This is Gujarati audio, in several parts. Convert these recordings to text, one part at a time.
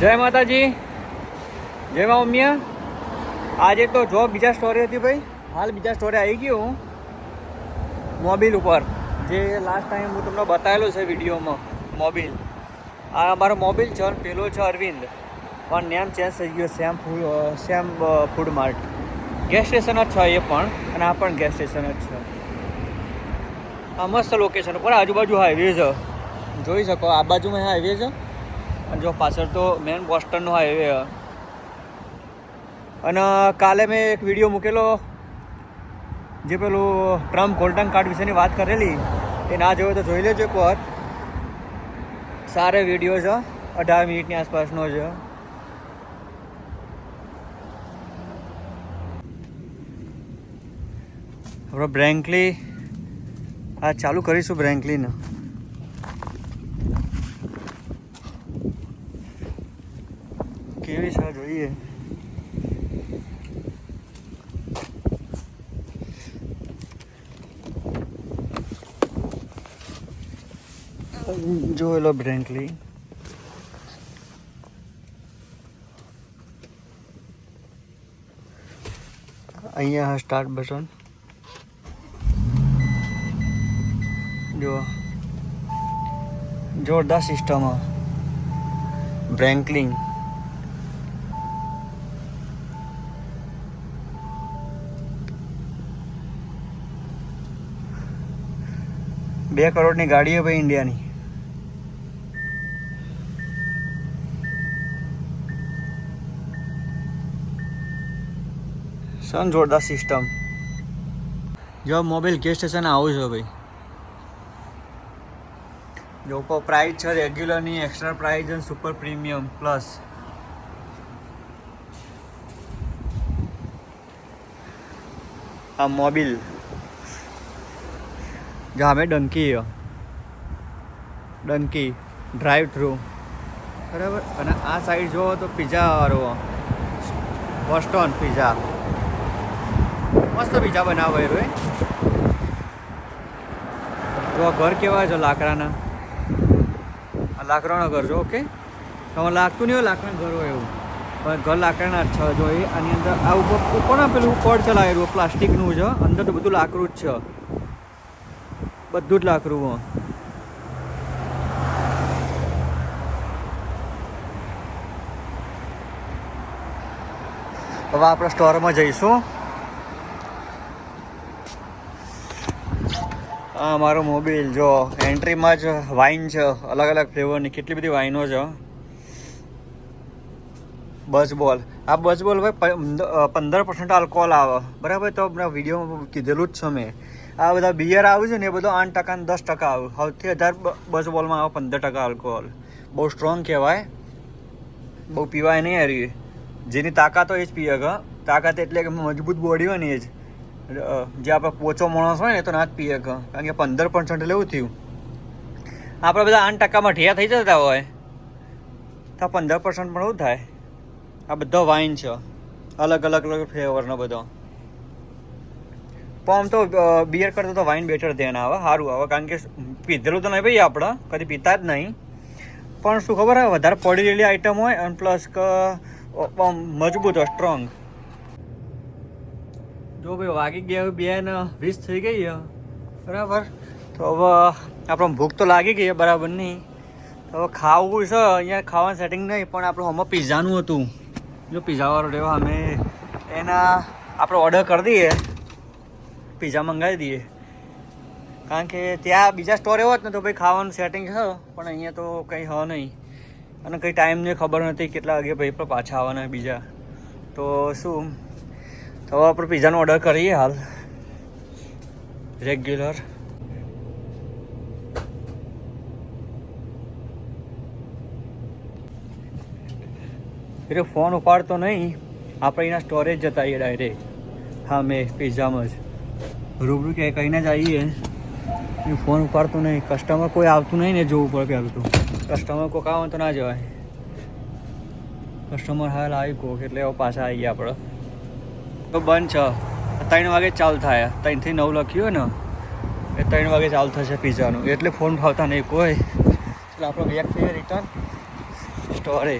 જય માતાજી. જય મા ઉમિયા. આજે તો જો બીજા સ્ટોરી હતી ભાઈ. હાલ બીજા સ્ટોરી આવી ગયું હું. મોબિલ ઉપર. જે લાસ્ટ ટાઈમ હું તમને બતાવેલો છે વિડીયોમાં મોબિલ આ અમારો મોબિલ છે અને પેલો છે અરવિંદ. પણ નેમ ચેન્જ થઈ ગયો Shyam food same food mart gas station જ છે એ પણ, અને આ પણ ગેસ સ્ટેશન જ છે. આ મસ્ત લોકેશન પણ આજુબાજુ હાઈવે છે. જોઈ શકો, આ બાજુમાં હાઈવે છે. અને જો પાછળ તો મેન બોસ્ટનનો હાઈવે અને કાલે મેં એક વીડિયો મૂકેલો, જે પેલું ટ્રમ્પ ગોલ્ડન કાર્ડ વિશેની વાત કરેલી, એ ના જોયો તો જોઈ લેજો એક વખત સારો વીડિયો છે, અઢાર મિનિટની આસપાસનો છે. આપણે બ્રેન્કલી આ ચાલુ કરીશું બ્રેન્કલીને કેવી છે જોઈએ લો બ્રેન્કલી અહીંયા સ્ટાર્ટ બટન જો જોરદાર સિસ્ટમ બ્રેન્કલિંગ બે કરોડની ગાડી છે ભાઈ ઇન્ડિયાની સન જોરદાર સિસ્ટમ જો મોબાઈલ ગેસ સ્ટેશન આવું છે ભાઈ. જો પ્રાઇસ છે રેગ્યુલરની એક્સ્ટ્રા પ્રાઇસ અને સુપર પ્રીમિયમ પ્લસ આ મોબિલ જામે ડંકી ડંકી. ડ્રાઈવ થ્રુ બરાબર? અને આ સાઈડ જુઓ તો પીઝા વાળો. બોસ્ટોન પિઝા મસ્ત બીજા બનાવે એ જો આ ઘર કેવા છે લાકડાના. આ લાકડાના ઘર જો ઓકે તમારે લાગતું નહીં હોય, લાકડાનું ઘર હોય એવું. પણ ઘર લાકડાના છ, જો એ આની અંદર આ ઉપર ઉપર પેલું પેલું છે ચલાવેલું પ્લાસ્ટિકનું છે. અંદર તો બધું લાકડું જ છે. બધું જ લાકડું હવે આપણે સ્ટોરમાં જઈશું. આ મારો મોબાઈલ, જો, એન્ટ્રીમાં જ વાઇન છે અલગ અલગ ફ્લેવરની, કેટલી બધી વાઇનો છે બસબોલ આ બસબોલ ભાઈ પંદર પર્સન્ટ આલ્કોહોલ આવે. બરાબર? તો આપણે વિડીયોમાં કીધેલું જ છે મેં. આ બધા બિયર આવે છે ને, એ બધો આઠ ટકા ને દસ ટકા આવે. સૌથી વધારે બ- બસબોલમાં આવે પંદર ટકા આલ્કોહોલ બહુ સ્ટ્રોંગ કહેવાય. બહુ પીવાય નહીં હારી. જેની તાકાત હોય એ જ પીએ તાકાત એટલે કે મજબૂત બોડી હોય ને એ જ. જે આપણે પોચો માણસ હોય ને તો ના જ પીએ કારણ કે પંદર પર્સન્ટ એવું થયું. આપણે બધા આઠ ટકામાં ઢેયા થઈ જતા હોય. તો પંદર પર્સન્ટ પણ એવું થાય. આ બધો વાઇન છે. અલગ અલગ અલગ ફ્લેવરનો બધો. પણ આમ તો બિયર કરતાં તો વાઇન બેટર ધ્યાન આવે. સારું આવે. કારણ કે પીધેલું તો નહીં ભાઈ આપણે. કદી પીતા જ નહીં. પણ શું ખબર હોય વધારે પડી રહેલી આઈટમ હોય અને પ્લસ મજબૂત હોય સ્ટ્રોંગ જો ભાઈ વાગી ગયા હવે બે ને વીસ થઈ ગઈ બરાબર? તો હવે આપણને ભૂખ તો લાગી ગઈ બરાબર નહીં તો હવે ખાવું છે, અહીંયા ખાવાનું સેટિંગ નહીં, પણ આપણું હમણાં પીઝાનું હતું. જો પીઝાવાળો રહ્યો અમે એના આપણે ઓર્ડર કરી દઈએ. પીઝા મંગાવી દઈએ. કારણ કે ત્યાં બીજા સ્ટોર એવો જ ને તો ભાઈ, ખાવાનું સેટિંગ છે, પણ અહીંયા તો કંઈ હ નહીં. અને કંઈ ટાઈમને ખબર નથી કેટલા વાગે ભાઈ પણ પાછા આવવાના બીજા. તો શું? તો આપણે પીઝાનો ઓર્ડર કરીએ હાલ. રેગ્યુલર એટલે ફોન ઉપાડતો નહીં. આપણે એના સ્ટોરેજ જતા આવીએ ડાયરેક્ટ હા, મેં પીઝામાં જ. રૂબરૂ કે કહીને જ આવીએ. એ ફોન ઉપાડતો નહીં. કસ્ટમર કોઈ આવતું નહીં ને જોવું પડે પહેલું તો. કસ્ટમર કોઈક આવે તો ના જવાય. કસ્ટમર હાલ આવી કોક એટલે પાછા આવી ગયા આપણે. તો બંધ છે. ત્રણ વાગે ચાલુ થાય. ત્રણથી નવ લખ્યું હોય ને, એ ત્રણ વાગે ચાલુ થશે પીઝાનું. એટલે ફોન ફાવતા નહીં કોઈ. એટલે આપણો બેક થઈએ રિટર્ન સ્ટોરે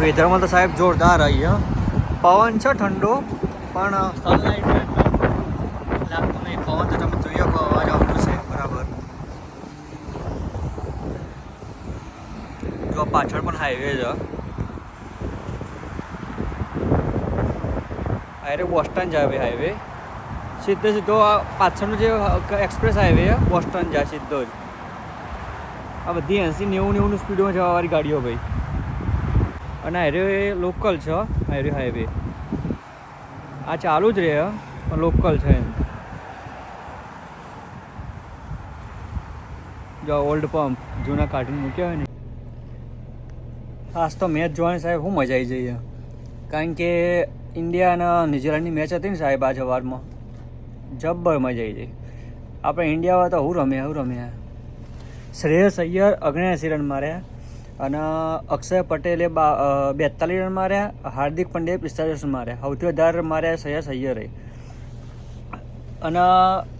વેધરમાં તો સાહેબ જોરદાર આવી પવન છે ઠંડો, પણ સનલાઇટ લાગતું નહીં પવન તો તમે જોઈએ અવાજ આવતું છે, બરાબર. જો પાછળ પણ હાઈવે છે. હાઈવે બોસ્ટન જાવે હાઈવે સીધે સીધો આ પાછળનો જે એક્સપ્રેસ હાઈવે બોસ્ટન જાય સીધો જ. આ બધી એંસી નેવું નેવું સ્પીડમાં જવાવાળી ગાડીઓ ભાઈ. અને હાઈવે લોકલ છે હાઈવે હાઈવે આ ચાલુ જ રહે પણ લોકલ છે એમ. જો ઓલ્ડ પંપ જૂના કાર્ટૂન મૂક્યા હોય ને. આજ તો મેચ જોવાની સાહેબ શું મજા આવી જઈએ. કારણ કે ઇન્ડિયા અને ન્યુઝીલેન્ડની મેચ હતી ને સાહેબ આ જવારમાં. જબ્બર મજા આવી ગઈ. આપણે ઇન્ડિયામાં તો હું રમ્યા હું રમ્યા. શ્રેયસ અય્યર ઓગણએંસી રન માર્યા અને અક્ષય પટેલે બેતાલીસ રન માર્યા, હાર્દિક પંડ્યાએ પિસ્તાલીસ રન માર્યા. સૌથી વધારે માર્યા શ્રેયસ અય્યરે. અને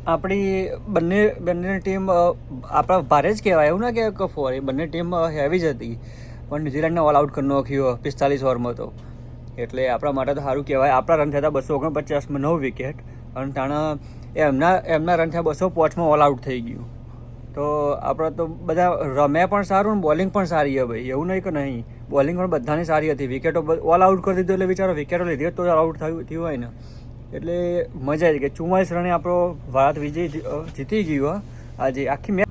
આપણી બંને બંને ટીમ આપણા ભારે જ કહેવાય. એવું ના કહેવાય કે ફોર એ બંને ટીમ હેવી જ હતી. પણ ન્યુઝીલેન્ડને ઓલ આઉટ કરી નાખ્યો પિસ્તાલીસ ઓવરમાં તો. એટલે આપણા માટે તો સારું કહેવાય. આપણા રન થયા બસો ઓગણપચાસમાં નવ વિકેટ અને તાણા એમના એમના રન થયા બસો પાંચમાં ઓલ આઉટ થઈ ગયું. તો આપણે તો બધા રમે પણ સારું ને બોલિંગ પણ સારી છે ભાઈ. એવું નહીં કે નહીં. બોલિંગ પણ બધાની સારી હતી. વિકેટો ઓલ આઉટ કરી દીધું એટલે બિચારો વિકેટો લીધી તો આઉટ થયું થયું હોય ને. એટલે મજા આવી ગઈ. ચુમ્માલીસ રને આપણો ભારત વિજય જીતી ગયો, હો. આજે આખી મેચ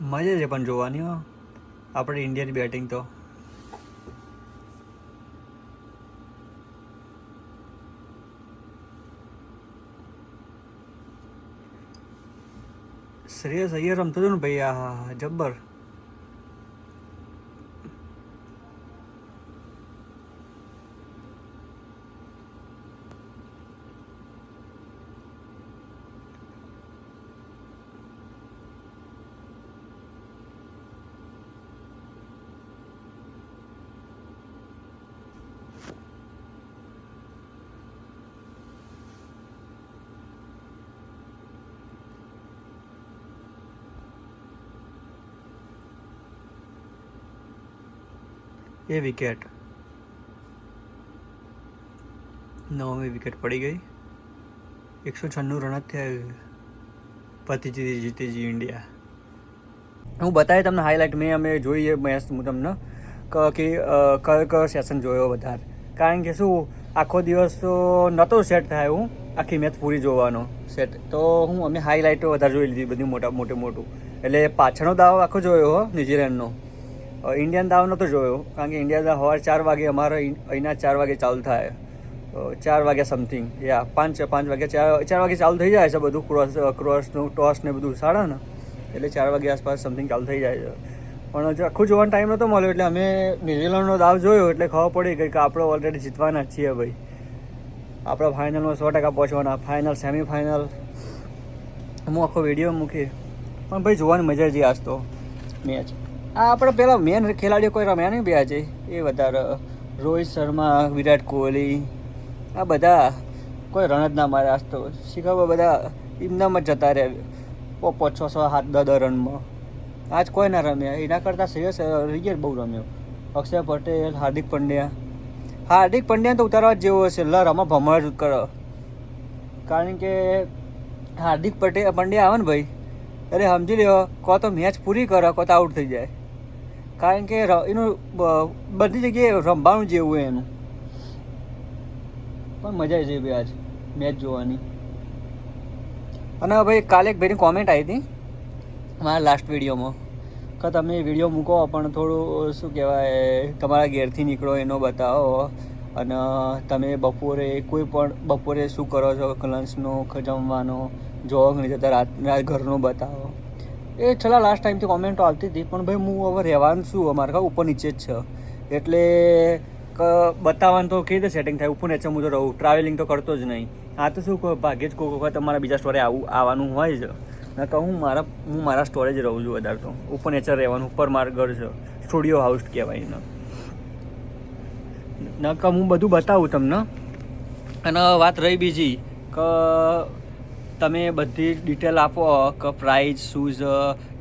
મજા છે પણ જોવાની, હો. આપણે ઇન્ડિયાની બેટિંગ તો. શ્રેયસ અય્યર રમતો હતો ને ભાઈ, આ જબ્બર. એ વિકેટ. નવમી વિકેટ પડી ગઈ. એકસો છન્નું રન જ થયા પતિ જીતી જીતી ઇન્ડિયા. હું બતાવી તમને હાઇલાઇટ મેં અમે જોઈએ મેચ હું તમને ક- કયો કયો સેશન જોયો વધારે. કારણ કે શું, આખો દિવસ તો નહોતો સેટ થાય હું, આખી મેચ પૂરી જોવાનો સેટ તો હું અમે હાઇલાઇટો વધારે જોઈ લીધી બધી મોટા, મોટે મોટું. એટલે પાછળનો દાવ આખો જોયો હો ન્યુઝીલેન્ડનો ઇન્ડિયન દાવ નહોતો જોયો, કારણ કે ઇન્ડિયા દાવ સવારે ચાર વાગે અમારે અહીં- અહીંના ચાર વાગે ચાલુ થાય. ચાર વાગ્યા સમથિંગ યા પાંચ પાંચ વાગ્યા ચાર ચાર વાગે ચાલુ થઈ જાય છે બધું ક્રોસ ક્રોસનું ટોસ ને બધું સાડા ને, એટલે ચાર વાગે આસપાસ સમથિંગ ચાલુ થઈ જાય છે. પણ હજુ આખું જોવાનો ટાઈમ નહોતો મળ્યો, એટલે અમે ન્યુઝીલેન્ડનો દાવ જોયો, એટલે ખબર પડી કે આપણે ઓલરેડી જીતવાના જ છીએ ભાઈ. આપણે ફાઇનલમાં સો ટકા પહોંચવાના ફાઇનલ સેમિફાઇનલ હું આખો વીડિયો મૂકી પણ ભાઈ, જોવાની મજા જ આજ તો. મેચ. આ આપણે પેલા મેન ખેલાડીઓ કોઈ રમ્યા નહીં બે આજે. એ વધારે. રોહિત શર્મા, વિરાટ કોહલી. આ બધા કોઈ રન જ ના મારે આજ તો. શીખવા બધા એમનામાં જ જતા રહ્યા. પોપો છ સો સાત દસ દસ રનમાં. આજ કોઈ ના રમ્યા. એના કરતાં શ્રેયસ રિયર બહુ રમ્યો. અક્ષય પટેલ, હાર્દિક પંડ્યા. હાર્દિક પંડ્યા તો ઉતારવા જ જેવો છે લ રમા ભમણ જ કરો. કારણ કે હાર્દિક પટેલ, પંડ્યા આવે ને ભાઈ? અરે સમજી લ્યો, કો તો મેચ પૂરી કરો, કો તો આઉટ થઈ જાય. કારણ કે એનું બધી જગ્યાએ રમવાનું જેવું હોય એનું. પણ મજા આવી જઈ ભાઈ આજ મેચ જોવાની. અને ભાઈ કાલે એક ભાઈની કોમેન્ટ આવી હતી, મારા લાસ્ટ વિડીયોમાં, કે તમે વીડિયો મૂકો, પણ થોડું, શું કહેવાય, તમારા ઘેરથી નીકળો, એનો બતાવો. અને તમે બપોરે કોઈ પણ, બપોરે શું કરો છો લંચનો જમવાનો જોગ નહીં જતા રાત ઘરનું બતાવો. એ છેલ્લા લાસ્ટ ટાઈમથી કોમેન્ટો આવતી હતી, પણ ભાઈ હું હવે રહેવાનું શું અમારે કાં ઉપર નીચે જ છે. એટલે બતાવવાનું તો કઈ રીતે સેટિંગ થાય, ઉપર નીચે હું તો રહું ટ્રાવેલિંગ તો કરતો જ નહીં. આ તો શું ભાગ્યે જ કોઈ વખત તમારા બીજા સ્ટોરે આવું, આવવાનું હોય છે ના હું મારા હું મારા સ્ટોરે જ રહું છું વધારે તો. ઉપર નેચર રહેવાનું, ઉપર મારા ઘર છે. સ્ટુડિયો હાઉસ કહેવાય એનો. ના, કહું, હું બધું બતાવું તમને. અને વાત રહી બીજી, કે તમે બધી ડિટેલ આપો કે પ્રાઇસ શું છે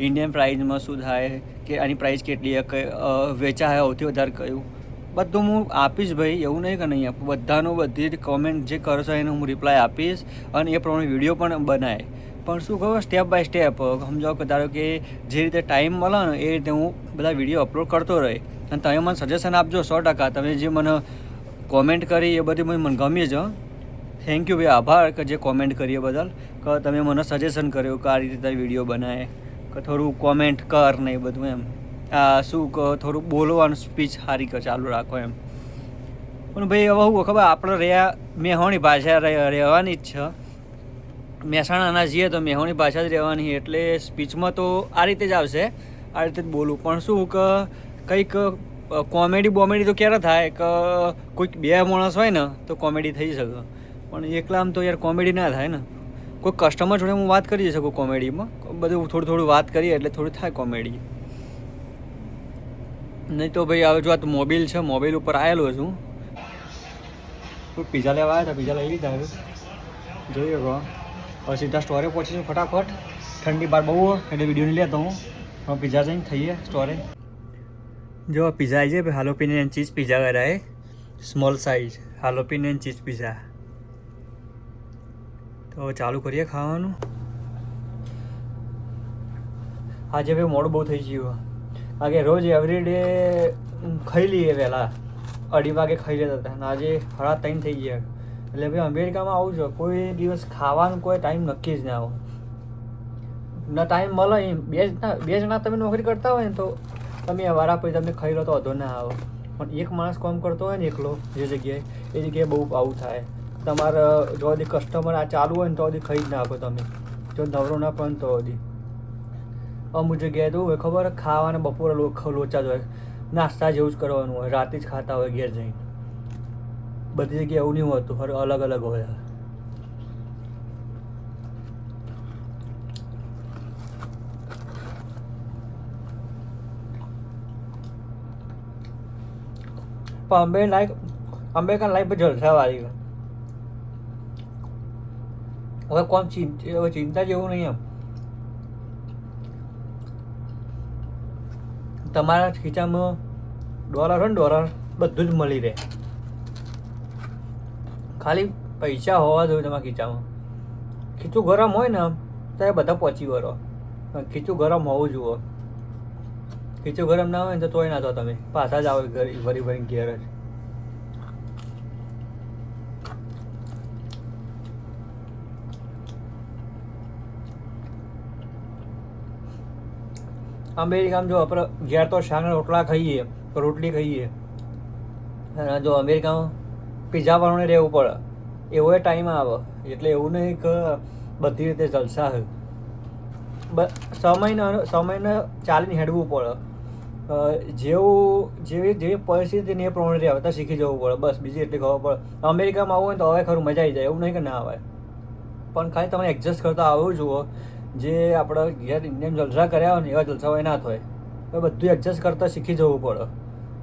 ઇન્ડિયન પ્રાઇઝમાં શું થાય, કે આની પ્રાઇસ કેટલી વેચાય, સૌથી વધારે કયું. બધું હું આપીશ ભાઈ, એવું નહીં કે નહીં આપું. બધાનું બધી જ કોમેન્ટ જે કરશો એને હું રિપ્લાય આપીશ અને એ પ્રમાણે વીડિયો પણ બનાય. પણ શું ખબર સ્ટેપ બાય સ્ટેપ સમજાવ કે ધારો કે જે રીતે ટાઈમ મળે ને, એ રીતે હું બધા વીડિયો અપલોડ કરતો રહે. અને તમે મને સજેશન આપજો સો ટકા. તમે જે મને કોમેન્ટ કરી એ બધી મને ગમી જ થેન્ક યુ ભાઈ. આભાર કે જે કોમેન્ટ કરી એ બદલ. કે, તમે મને સજેશન કર્યું કે આ રીતે તારી વીડિયો બનાવે કે, થોડું કોમેન્ટ કર ને એ બધું એમ. આ શું કહો થોડું બોલવાનું સ્પીચ સારી કે, ચાલુ રાખો એમ. પણ ભાઈ, હવે હું ખબર, આપણે રહ્યા મેહોણી ભાષા રહે- રહેવાની જ છે. મહેસાણાના જઈએ તો મેહોણી ભાષા જ રહેવાની એટલે સ્પીચમાં તો આ રીતે જ આવશે. આ રીતે જ બોલું. પણ શું કે, કંઈક કોમેડી બોમેડી તો ક્યારે થાય? કે, કોઈક બે માણસ હોય ને, તો કોમેડી થઈ શકે. પણ એકલામ તો યાર કોમેડી ના થાય ને. કોઈ કસ્ટમર જોડે હું વાત કરી શકું કોમેડીમાં બધું થોડું થોડું વાત કરીએ એટલે થોડું થાય કોમેડી નહીં તો ભાઈ, હવે જો આ તો મોબાઈલ છે, મોબાઈલ ઉપર આવેલો છું. પીઝા લેવા આવ્યા હતા? પીઝા લઈ લીધા જોઈએ કહો હવે સીધા સ્ટોરે પહોંચીશું ફટાફટ. ઠંડી બાર બહુ એટલે વીડિયો નહીં લેતો હું. હવે પીઝા જઈને થઈએ સ્ટોરે જો પીઝા આવી જાય હાલોપીને ચીઝ પીઝા કરાય small size jalapeno cheese pizza તો ચાલુ કરીએ ખાવાનું. આજે ભાઈ મોડું બહુ થઈ ગયું આગે રોજ એવરીડે ખાઈ લઈએ વહેલા. અઢી વાગે ખાઈ લેતા હતા અને આજે હળા ત્રણ થઈ ગયા. એટલે ભાઈ અમેરિકામાં આવું છો, કોઈ દિવસ ખાવાનું કોઈ ટાઈમ નક્કી જ ના આવો ના ટાઈમ મળે એમ. બે બે જણા તમે નોકરી કરતા હોય ને તો તમે વારા પછી તમે ખાઈ લો તો અધો ના આવો. પણ એક માણસ કામ કરતો હોય ને એકલો, જે જગ્યાએ, એ જગ્યાએ બહુ આવું થાય. તમારે, જો બધી કસ્ટમર આ ચાલુ હોય ને તો હજી જ નાખો તમે. જો નવરો ના પણ તો બધી અમુક જગ્યાએ તો હોય ખબર, ખાવાના બપોરે લોચા જ હોય. નાસ્તા જેવું જ કરવાનું હોય, રાતે જ ખાતા હોય ઘેર જઈને. બધી જગ્યાએ એવું નહીં હોતું, હર અલગ અલગ હોય. પણ અંબે લાઈક અંબેકા લાઈફ જલસાવાળી છે. હવે કોણ હવે ચિંતા જેવું નહીં એમ. તમારા ખીચામાં ડોલર હોય ને ડોલર બધું જ મળી રહે. ખાલી પૈસા હોવા જોઈએ તમારા ખીચામાં ખીચું ગરમ હોય ને તો એ બધા પહોંચી વળો. ખીચું ગરમ હોવું જુઓ. ખીચું ગરમ ના હોય ને તો તોય ના થો તમે. પાછા જ આવો ઘરે ભરી ભરીને ઘેર જ. અમેરિકામાં જો આપણે ઘેર તો શાકના રોટલા ખાઈએ, રોટલી ખાઈએ. અને જો અમેરિકામાં પીઝા વાળોને રહેવું પડે. એવો ટાઈમ આવે. એટલે એવું નહીં કે બધી રીતે જલસા હોય. બ- સમયને સમયને ચાલીને હેડવું પડે. જેવું જેવી જેવી પરિસ્થિતિને એ પ્રમાણે રહેતા શીખી જવું પડે. બસ, બીજી એટલી ખબર પડે. અમેરિકામાં આવવું હોય તો હવે ખરું, મજા આવી જાય. એવું નહીં કે ના આવે. પણ ખાલી તમે એડજસ્ટ કરતા આવવું જુઓ. જે આપણે ઘેર ઇન્ડિયન જલસા કર્યા હોય ને એવા જલસા હોય ના થાય. તો બધું એડજસ્ટ કરતાં શીખી જવું પડે.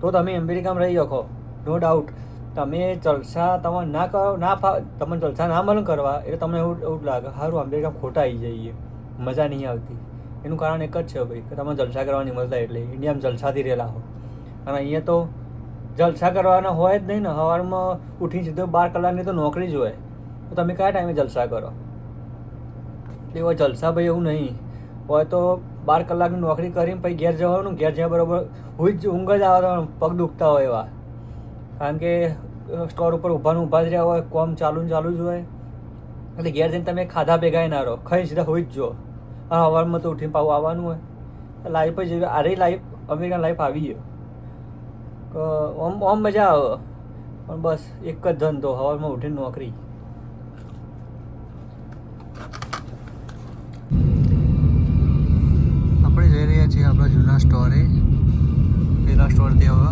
તો તમે અમેરિકામાં રહી શકો. નો ડાઉટ તમે જલસા તમે ના કરો, ના ફા તમે જલસા ના મન કરવા એટલે તમને એવું એવું લાગે સારું અમેરિકામાં ખોટા આવી જઈએ. મજા નહીં આવતી. એનું કારણ એક જ છે ભાઈ, કે તમે જલસા કરવાની મળતા એટલે ઇન્ડિયામાં જલસાથી રહેલા હો. અને અહીંયા તો જલસા કરવાના હોય જ નહીં ને, સવારમાં ઉઠીને સીધો બાર કલાકની તો નોકરી જ હોય. તો તમે કયા ટાઈમે જલસા કરો? એટલે એવા જલસા ભાઈ એવું નહીં. હોય તો બાર કલાકની નોકરી કરીને પછી ઘેર જવાનું, ઘેર જ્યાં બરાબર હું જ ઊંઘ જ આવે, પગ દુખતા હોય એવા. કારણ કે સ્ટોર ઉપર ઊભાને ઊભા જ રહ્યા હોય, કોમ ચાલુ ચાલુ જ હોય. એટલે ઘેર જઈને તમે ખાધા ભેગાય ના રહો. ખાઈ સીધા હોઈ જ જો હા હવારમાં તો ઉઠીને પાછું આવવાનું હોય. લાઈફ જ એવી, આરે લાઈફ અમેરિકન લાઈફ આવી ગયો. ઓમ ઓમ મજા આવે. પણ બસ એક જ ધંધો, હવારમાં ઉઠીને નોકરી આપણે જઈ રહ્યા જૂના સ્ટોરે પેલા સ્ટોરથી હવે.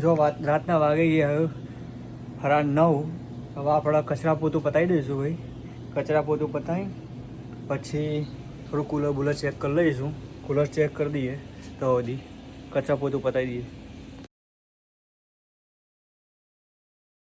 જો વાત, રાતના વાગે ગયા હવે હરા નવ. હવે આપણે કચરા પોતું પતાવી દઈશું ભાઈ. કચરા પોતું પતાવી પછી થોડું કુલર બુલર ચેક કરી લઈશું. કુલર ચેક કરી દઈએ. તો હજી કચરા પોતું પતાવી દઈએ.